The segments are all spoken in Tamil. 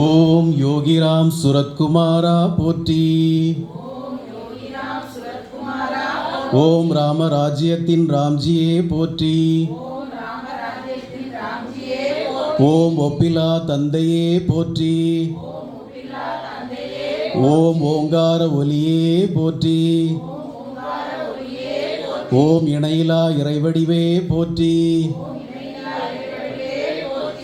ஓம் யோகிராம் சுரத்குமாரா போற்றி. ஓம் ராமராஜ்யத்தின் ராம்ஜியே போற்றி. ஓம் ஒப்பிலா தந்தையே போற்றி. ஓம் ஓங்கார ஒலியே போற்றி. ஓம் இணையிலா இறைவடிவே போற்றி.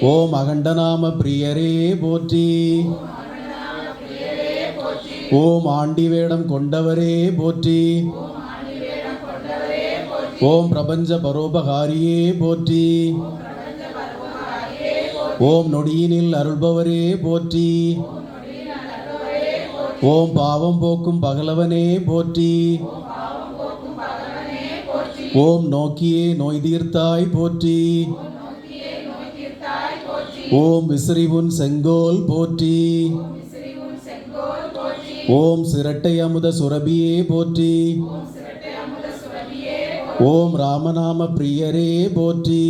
ஓம் அகண்டநாம பிரியரே போற்றி. ஓம் ஆண்டி வேடம் கொண்டவரே போற்றி. ஓம் பிரபஞ்ச பரோபகாரியே போற்றி. ஓம் நொடியினில் அருள்பவரே போற்றி. ஓம் பாவம் போக்கும் பகலவனே போற்றி. ஓம் நோக்கியே நோய் தீர்த்தாய் போற்றி. ஓம் விசிறிவுன் செங்கோல் போற்றி. ஓம் சிரட்டை அமுத சுரபியே போற்றி. ஓம் ராமநாம பிரியரே போற்றி.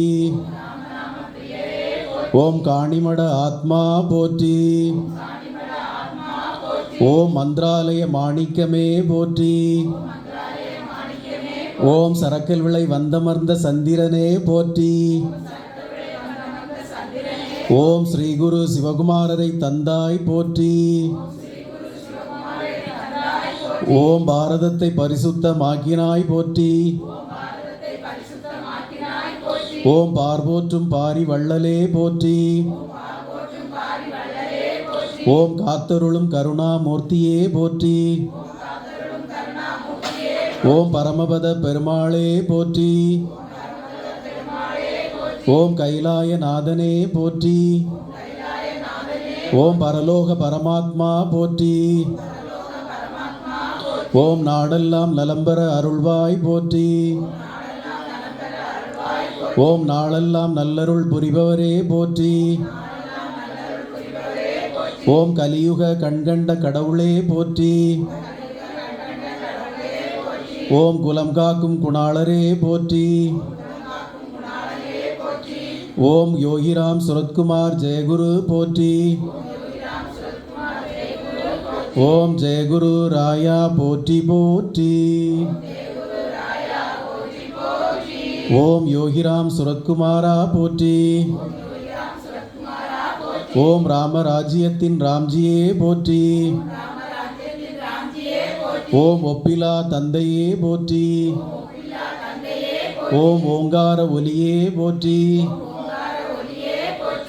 ஓம் காணிமட ஆத்மா போற்றி. ஓம் மந்திராலய மாணிக்கமே போற்றி. ஓம் சரக்கல் விளை வந்தமர்ந்த சந்திரனே போற்றி. ஓம் ஸ்ரீ குரு சிவகுமாரரை தந்தாய் போற்றி. ஓம் பாரதத்தை பரிசுத்தமாக்கினாய் போற்றி. ஓம் பார்போற்றும் பாரி வள்ளலே போற்றி. ஓம் காத்தருளும் கருணாமூர்த்தியே போற்றி. ஓம் பரமபத பெருமாளே போற்றி. ஓம் கைலாய நாதனே போற்றி. ஓம் பரலோக பரமாத்மா போற்றி. ஓம் நாடெல்லாம் நலம்பெற அருள்வாய் போற்றி. ஓம் நாளெல்லாம் நல்லருள் புரிபவரே போற்றி. ஓம் கலியுக கண்கண்ட கடவுளே போற்றி. ஓம் குலம் காக்கும் குணாளரே போற்றி. ஓம் யோகிராம் சுரத்குமார் ஜெயகுரு போற்றி. ஓம் ஜெயகுரு ராயா போற்றி போற்றி. ஓம் யோகிராம் சுரத்குமாரா போற்றி. ஓம் ராமராஜ்யத்தின் ராம்ஜியே போற்றி. ஓம் ஒப்பிலா தந்தையே போற்றி. ஓம் ஓங்கார ஒலியே போற்றி.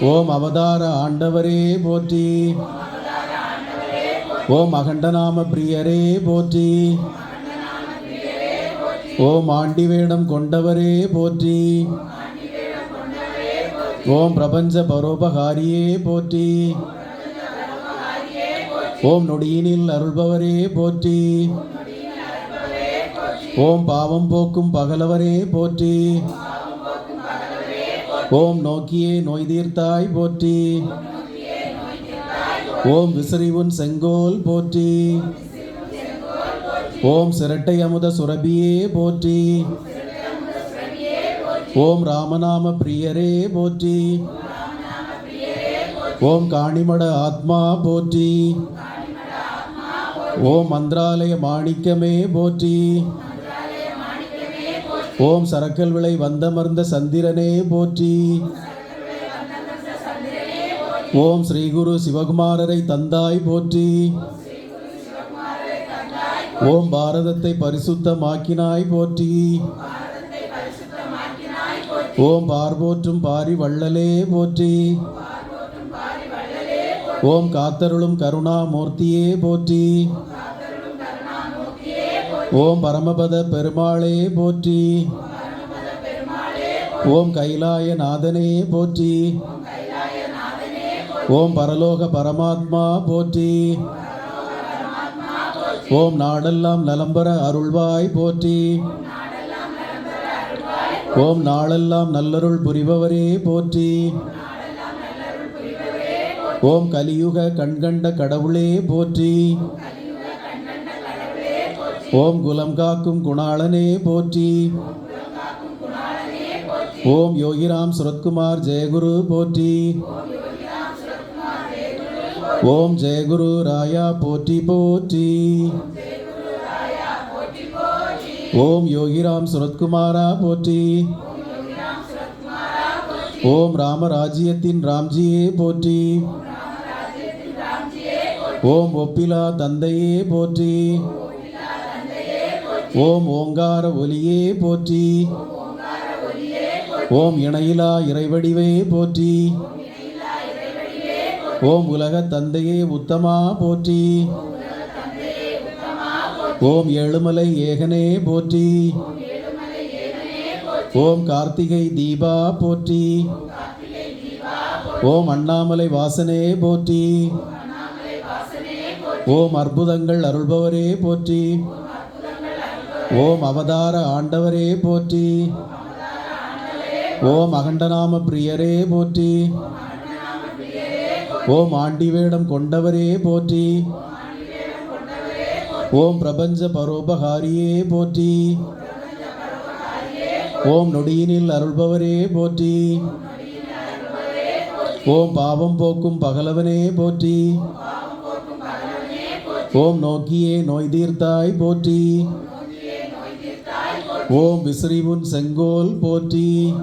ஓம் அவதார ஆண்டவரே போற்றி. ஓம் அகண்டநாம பிரியரே போற்றி. ஓம் ஆண்டி வேடம் கொண்டவரே போற்றி. ஓம் பிரபஞ்ச பரோபகாரியே போற்றி. ஓம் நொடியினில் அருள்பவரே போற்றி. ஓம் பாவம் போக்கும் பகலவரே போற்றி. ஓம் நோக்கியே நோய் தீர்த்தாய் போற்றி. ஓம் விசிறிவுன் செங்கோல் போற்றி. ஓம் சிரட்டை அமுத சுரபியே போற்றி. ஓம் ராமநாம பிரியரே போற்றி. ஓம் காணிமட ஆத்மா போற்றி. ஓம் மந்திராலய மாணிக்கமே போற்றி. ஓம் சரக்கல் விளை வந்தமர்ந்த சந்திரனே போற்றி. ஓம் ஸ்ரீ குரு சிவகுமாரரை தந்தாய் போற்றி. ஓம் பாரதத்தை பரிசுத்தமாக்கினாய் போற்றி. ஓம் பார்போற்றும் பாரி வள்ளலே போற்றி. ஓம் காத்தருளும் கருணாமூர்த்தியே போற்றி. ஓம் பரமபத பெருமாளே போற்றி. ஓம் கைலாய நாதனே போற்றி. ஓம் பரலோக பரமாத்மா போற்றி. ஓம் நாடெல்லாம் நலம்பர அருள்வாய் போற்றி. ஓம் நாளெல்லாம் நல்லருள் புரிபவரே போற்றி. ஓம் கலியுக கண்கண்ட கடவுளே போற்றி. ஓம் குலம் காக்கும் குணாளனே போற்றி. ஓம் யோகிராம் சுரத்குமார் ஜெயகுரு போற்றி. ஓம் ஜெயகுரு ராயா போற்றி போற்றி. ஓம் யோகிராம் சுரத்குமாரா போற்றி. ஓம் ராமராஜ்யத்தின் ராம்ஜியே போற்றி. ஓம் ஒப்பிலா தந்தையே போற்றி. ஓம் ஓங்கார ஒலியே போற்றி. ஓம் இணையிலா இறைவடிவே போற்றி. ஓம் உலக தந்தையே உத்தமா போற்றி. ஓம் ஏழுமலை ஏகனே போற்றி. ஓம் கார்த்திகை தீபா போற்றி. ஓம் அண்ணாமலை வாசனே போற்றி. ஓம் அற்புதங்கள் அருள்பவரே போற்றி. ஓம் அவதார ஆண்டவரே போற்றி. ஓம் அகண்டநாம பிரியரே போற்றி. ஓம் ஆண்டி வேடம் கொண்டவரே போற்றி. ஓம் பிரபஞ்ச பரோபகாரியே போற்றி. ஓம் நொடியினில் அருள்பவரே போற்றி. ஓம் பாவம் போக்கும் பகலவனே போற்றி. ஓம் நோக்கியே நோய் தீர்த்தாய் போற்றி. ஓம் விசிறிமுன் செங்கோல் போற்றி.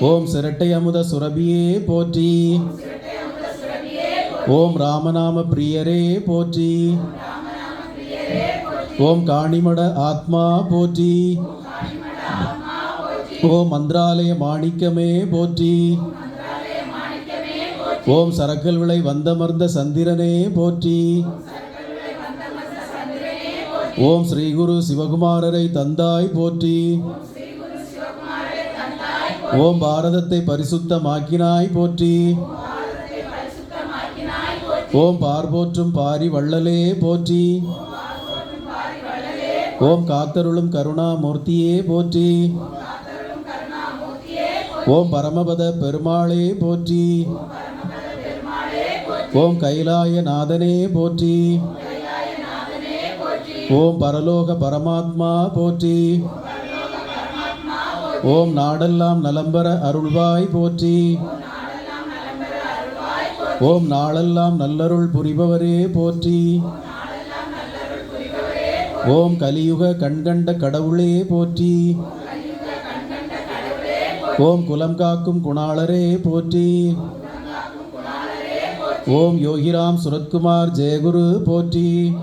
ஓம் சிரட்டை அமுத சுரபியே போற்றி. ஓம் ராமநாம பிரியரே போற்றி. ஓம் காணிமட ஆத்மா போற்றி. ஓம் மந்திராலய மாணிக்கமே போற்றி. ஓம் சரக்கல் விளை வந்தமர்ந்த சந்திரனே போற்றி. ஓம் ஸ்ரீ குரு சிவகுமாரரை தந்தாய் போற்றி. ஓம் பாரதத்தை பரிசுத்தமாக்கினாய் போற்றி. ஓம் பார்போற்றும் பாரி வள்ளலே போற்றி. ஓம் காத்தருளும் கருணாமூர்த்தியே போற்றி. ஓம் பரமபத பெருமாளே போற்றி. ஓம் கைலாய நாதனே போற்றி. ஓம் பரலோக பரமாத்மா போற்றி. ஓம் நாடெல்லாம் நலம்பர அருள்வாய் போற்றி. ஓம் நாளெல்லாம் நல்லருள் புரிபவரே போற்றி. ஓம் கலியுக கண்கண்ட கடவுளே போற்றி. ஓம் குலம் காக்கும் குணாளரே போற்றி. ஓம் யோகிராம் சுரத்குமார் ஜெயகுரு போற்றி.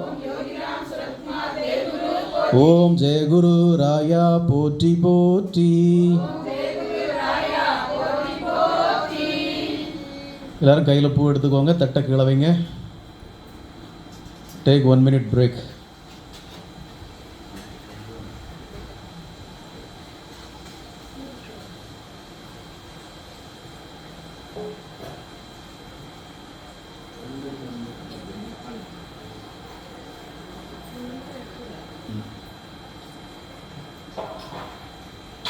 ஓம் ஜெய குரு ராயா போற்றி போற்றி. எல்லாரும் கையில் பூ எடுத்துக்கோங்க தட்டை கிளவைங்க டேக் ஒன் மினிட் பிரேக்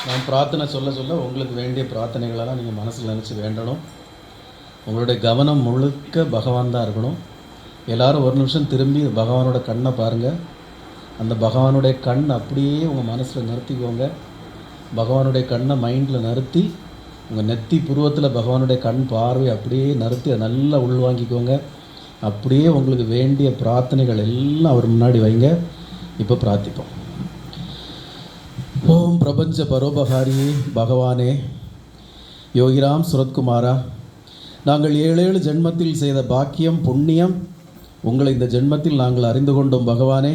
நான் பிரார்த்தனை சொல்ல சொல்ல உங்களுக்கு வேண்டிய பிரார்த்தனைகளெல்லாம் நீங்கள் மனசில் நினச்சி வேண்டணும். உங்களுடைய கவனம் முழுக்க பகவான் தான் இருக்கணும். எல்லாரும் ஒரு நிமிஷம் திரும்பி பகவானோட கண்ணை பாருங்கள் அந்த பகவானுடைய கண் அப்படியே உங்கள் மனசில் நிறுத்திக்கோங்க. பகவானுடைய கண்ணை மைண்டில் நிறுத்தி உங்கள் நெத்தி புருவத்தில் பகவானுடைய கண் பார்வை அப்படியே நிறுத்தி அதை நல்லா உள்வாங்கிக்கோங்க. அப்படியே உங்களுக்கு வேண்டிய பிரார்த்தனைகள் எல்லாம் அவர் முன்னாடி வைங்க. இப்போ பிரார்த்திப்போம். பிரபஞ்ச பரோபகாரியே பகவானே யோகிராம் சுரத்குமாரா நாங்கள் ஏழேழு ஜென்மத்தில் செய்த பாக்கியம் புண்ணியம் உங்களை இந்த ஜென்மத்தில் நாங்கள் அறிந்து கொண்டோம் பகவானே.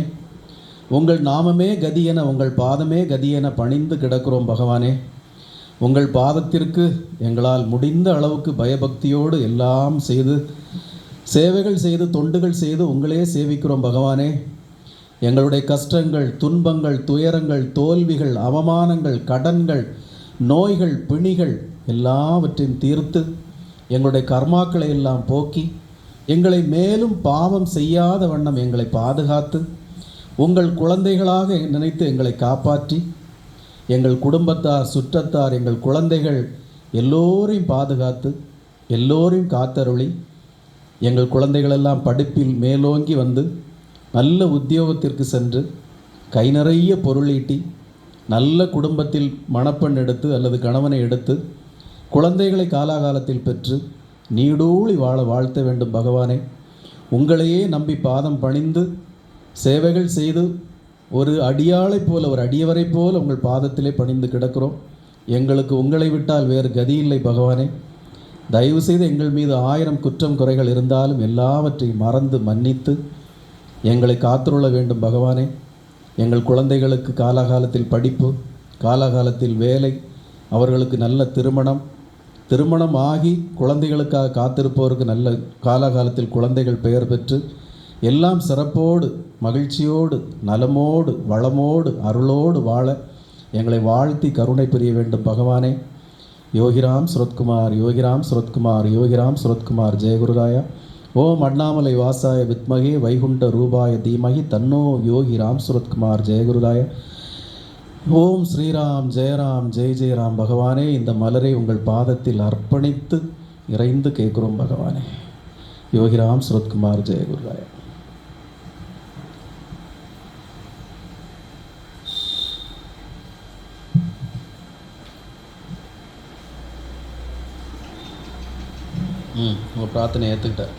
உங்கள் நாமமே கதி என உங்கள் பாதமே கதி என பணிந்து கிடக்கிறோம் பகவானே. உங்கள் பாதத்திற்கு எங்களால் முடிந்த அளவுக்கு பயபக்தியோடு எல்லாம் செய்து சேவைகள் செய்து தொண்டுகள் செய்து உங்களே சேவிக்கிறோம் பகவானே. எங்களுடைய கஷ்டங்கள் துன்பங்கள் துயரங்கள் தோல்விகள் அவமானங்கள் கடன்கள் நோய்கள் பிணிகள் எல்லாவற்றையும் தீர்த்து எங்களுடைய கர்மாக்களை எல்லாம் போக்கி எங்களை மேலும் பாவம் செய்யாத வண்ணம் எங்களை பாதுகாத்து உங்கள் குழந்தைகளாக நினைத்து எங்களை காப்பாற்றி எங்கள் குடும்பத்தார் சுற்றத்தார் எங்கள் குழந்தைகள் எல்லோரையும் பாதுகாத்து எல்லோரையும் காத்தருளி எங்கள் குழந்தைகளெல்லாம் படிப்பில் மேலோங்கி வந்து நல்ல உத்தியோகத்திற்கு சென்று கை நிறைய பொருளீட்டி நல்ல குடும்பத்தில் மணப்பெண் எடுத்து அல்லது கணவனை எடுத்து குழந்தைகளை காலாகாலத்தில் பெற்று நீடூழி வாழ வாழ்த்த வேண்டும் பகவானே. உங்களையே நம்பி பாதம் பணிந்து சேவைகள் செய்து ஒரு அடியாளைப் போல ஒரு அடியவரை போல் உங்கள் பாதத்திலே பணிந்து கிடக்கிறோம். எங்களுக்கு உங்களை விட்டால் வேறு கதி இல்லை பகவானே. தயவு செய்து எங்கள் மீது ஆயிரம் குற்றம் குறைகள் இருந்தாலும் எல்லாவற்றையும் மறந்து மன்னித்து எங்களை காத்துருள வேண்டும் பகவானே. எங்கள் குழந்தைகளுக்கு காலாகாலத்தில் படிப்பு காலாகாலத்தில் வேலை அவர்களுக்கு நல்ல திருமணம். திருமணம் ஆகி குழந்தைகளுக்காக காத்திருப்பவருக்கு நல்ல காலாகாலத்தில் குழந்தைகள் பெயர் பெற்று எல்லாம் சிறப்போடு மகிழ்ச்சியோடு நலமோடு வளமோடு அருளோடு வாழ எங்களை வாழ்த்தி கருணை புரிய வேண்டும் பகவானே. யோகிராம் சுரத்குமார் யோகிராம் சுரத்குமார் யோகிராம் சுரத்குமார் ஜெயகுருராயா. ஓம் அண்ணாமலை வாசாய வித்மகே வைகுண்ட ரூபாய தீமகி தன்னோ யோகி ராம் சுரத்குமார் ஜெயகுருதாய ஓம் ஸ்ரீராம் ஜெயராம் ஜெய் ஜெயராம் பகவானே இந்த மலரை உங்கள் பாதத்தில் அர்ப்பணித்து இறைந்து கேட்குறோம் பகவானே. யோகிராம் சுரத்குமார் ஜெயகுருதாய ம் உங்கள் பிரார்த்தனை ஏற்றுக்கிட்டேன்